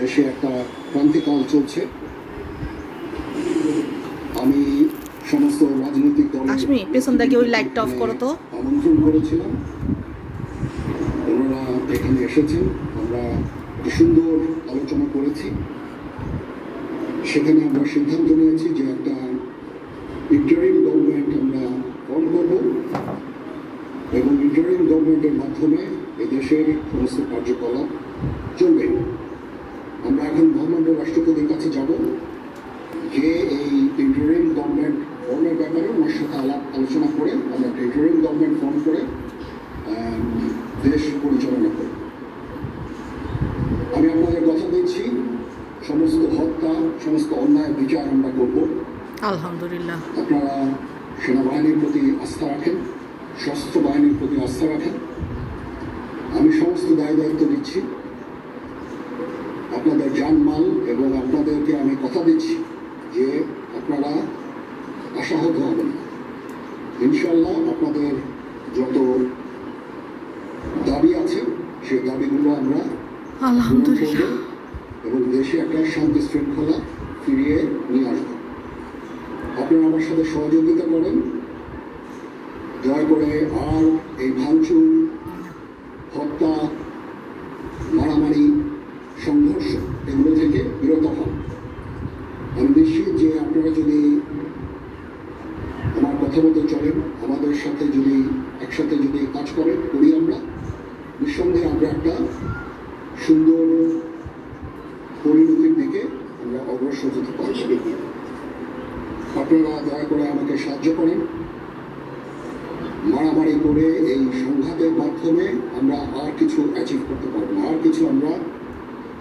দেশে একটা ক্রান্তিকাল চলছে। আমি সমস্ত রাজনৈতিক দল আশমি, পেছন থেকে ওই লাইটটা অফ করো তো। আমন্ত্রণ করেছিলাম। ওনারা এখানে এসেছেন। আমরা সুন্দর আলোচনা করেছি। সেখানে আমরা সিদ্ধান্ত নিয়েছি যে একটা ইন্টারিম গভর্নমেন্ট আমরা ফর্ম করব এবং ইন্টারিম গভর্নমেন্টের মাধ্যমে এদেশের সমস্ত কার্যকলাপ চলবে। এখন মহামান্য রাষ্ট্রপতির কাছে যাব। যে এই ইন্টারিম গভর্নমেন্ট ফর্মের ব্যাপারে ওনার সাথে আলাপ আলোচনা করে আমরা একটা ইন্টারিম গভর্নমেন্ট ফর্ম করে দেশ পরিচালনা করব আমি আপনাদের কথা দিচ্ছি সমস্ত হত্যা সমস্ত অন্যায় বিচার আমরা করব। আলহামদুলিল্লাহ। আপনারা সেনাবাহিনীর প্রতি আস্থা রাখেন সশস্ত্র বাহিনীর প্রতি আস্থা রাখেন। আমি সমস্ত দায় দায়িত্ব দিচ্ছি। আপনাদের জানমাল এবং আপনাদেরকে আমি কথা দিচ্ছি যে আপনারা আশাহত হবেন না। ইনশাল্লাহ আপনাদের যত দাবি আছে সেই দাবিগুলো আমরা আলহামদুলিল্লাহ। এবং দেশে একটা শান্তি শৃঙ্খলা ফিরিয়ে নিয়ে আসব। আপনারা আমার সাথে সহযোগিতা করেন। দয়া করে আর এই ভাঙচুর হত্যা মারামারি সংঘর্ষ এগুলো থেকে বিরত হন। আমি নিশ্চিত যে আপনারা যদি আমার কথা মতো চলেন, আমাদের সাথে যদি, একসাথে যদি কাজ করেন, করি আমরা। নিঃসন্দেহে আমরা একটা সুন্দর পরিণতির দিকে আমরা অগ্রসর হতে পারছি। আপনারা দয়া করে আমাকে সাহায্য করেন। মারামারি করে এই সংঘাতের মাধ্যমে আমরা আর কিছু অ্যাচিভ করতে পারব আর কিছু আমরা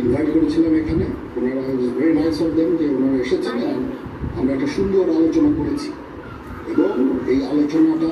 ইনভাইট করেছিলাম এখানে। ওনারা ভেরি নাইস অফ দেম যে ওনারা এসেছেন আমরা একটা সুন্দর আলোচনা করেছি। এবং এই আলোচনাটা